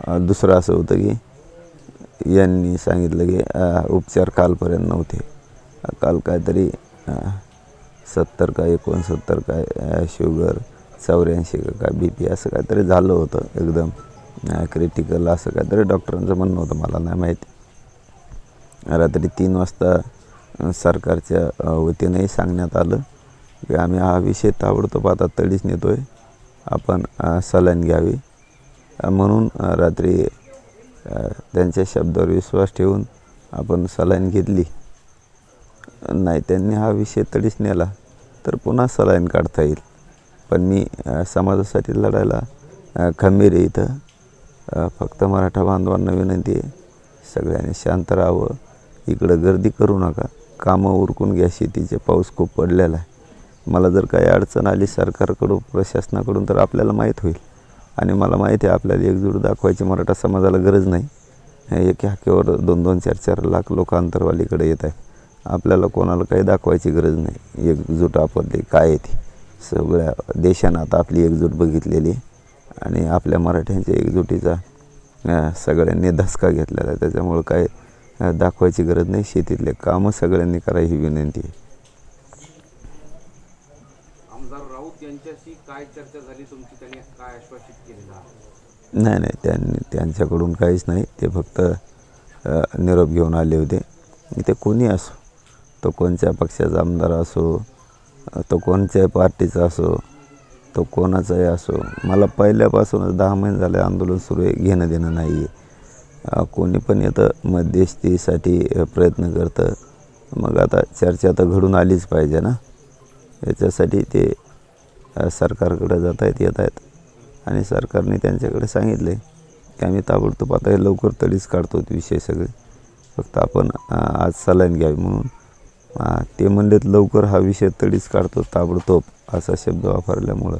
दुसरं असं होतं की यांनी सांगितलं की उपचार कालपर्यंत नव्हते. काल काहीतरी सत्तर का एकोणसत्तर काय शुगर चौऱ्याऐंशी का काय बी पी असं काहीतरी झालं होतं एकदम. क्रिटिकल असं काहीतरी डॉक्टरांचं म्हणणं होतं मला नाही माहिती. रात्री तीन वाजता सरकारच्या वतीनेही सांगण्यात आलं की आम्ही हा विषय ताबडतोब आता तडीच नेतो आहे आपण सलाईन घ्यावी. म्हणून रात्री त्यांच्या शब्दावर विश्वास ठेवून आपण सलाईन घेतली. नाही त्यांनी हा विषय तडीच नेला तर पुन्हा सलाईन काढता येईल. पण मी समाजासाठी लढायला खंबीर आहे इथं. फक्त मराठा बांधवांना विनंती आहे सगळ्यांनी शांत राहावं. इकडं गर्दी करू नका. कामं उरकून घ्या शेतीचे पाऊस खूप पडलेला आहे. मला जर काही अडचण आली सरकारकडून प्रशासनाकडून तर आपल्याला माहीत होईल. आणि मला माहिती आहे आपल्याला एकजूट दाखवायची मराठा समाजाला गरज नाही. एक हाकेवर दोन दोन चार चार लाख लोक अंतरवालीकडे येत आहे. आपल्याला कोणाला काही दाखवायची गरज नाही. एकजूट आपली काय आहे ती? सगळ्या देशानं आता आपली एकजूट बघितलेली आहे. आणि आपल्या मराठ्यांच्या एकजुटीचा सगळ्यांनी धसका घेतलेला आहे. त्याच्यामुळं काय दाखवायची गरज नाही. शेतीतले कामं सगळ्यांनी करा ही विनंती आहे. त्यांच्याशी काय चर्चा झाली तुमची? त्यांनी काय आश्वासित केलेलं आहे? नाही नाही. त्यांनी त्यांच्याकडून काहीच नाही. ते फक्त निरोप घेऊन आले होते. ते कोणी असो तो कोणत्या पक्षाचा आमदार असो तो कोणत्या पार्टीचा असो तो कोणाचाही असो मला पहिल्यापासूनच दहा महिने झाले आंदोलन सुरू आहे घेणं देणं नाही आहे कोणी पण येतं मध्यस्थीसाठी प्रयत्न करतं. मग आता चर्चा तर घडून आलीच पाहिजे ना. याच्यासाठी ते सरकारकडे जात आहेत येत आहेत आणि सरकारने त्यांच्याकडे सांगितले की आम्ही ताबडतोब आता हे लवकर तडीच काढतो विषय सगळे. फक्त आपण आज सलाईन घ्यावी म्हणून. ते म्हणलेत लवकर हा विषय तडीच काढतो ताबडतोब असा शब्द वापरल्यामुळं.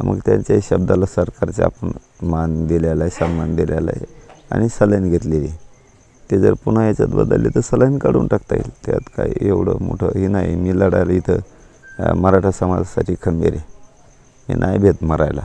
मग त्यांच्या शब्दाला सरकारचे आपण मान दिलेला आहे सन्मान दिलेला आहे आणि सलाईन घेतलेली आहे. ते जर पुन्हा याच्यात बदलले तर सलाईन काढून टाकता येईल. त्यात काय एवढं मोठं हे नाही. मी लढायला इथं मराठा समाजासाठी खंबीर आहे. हे नाही भेट मरायला.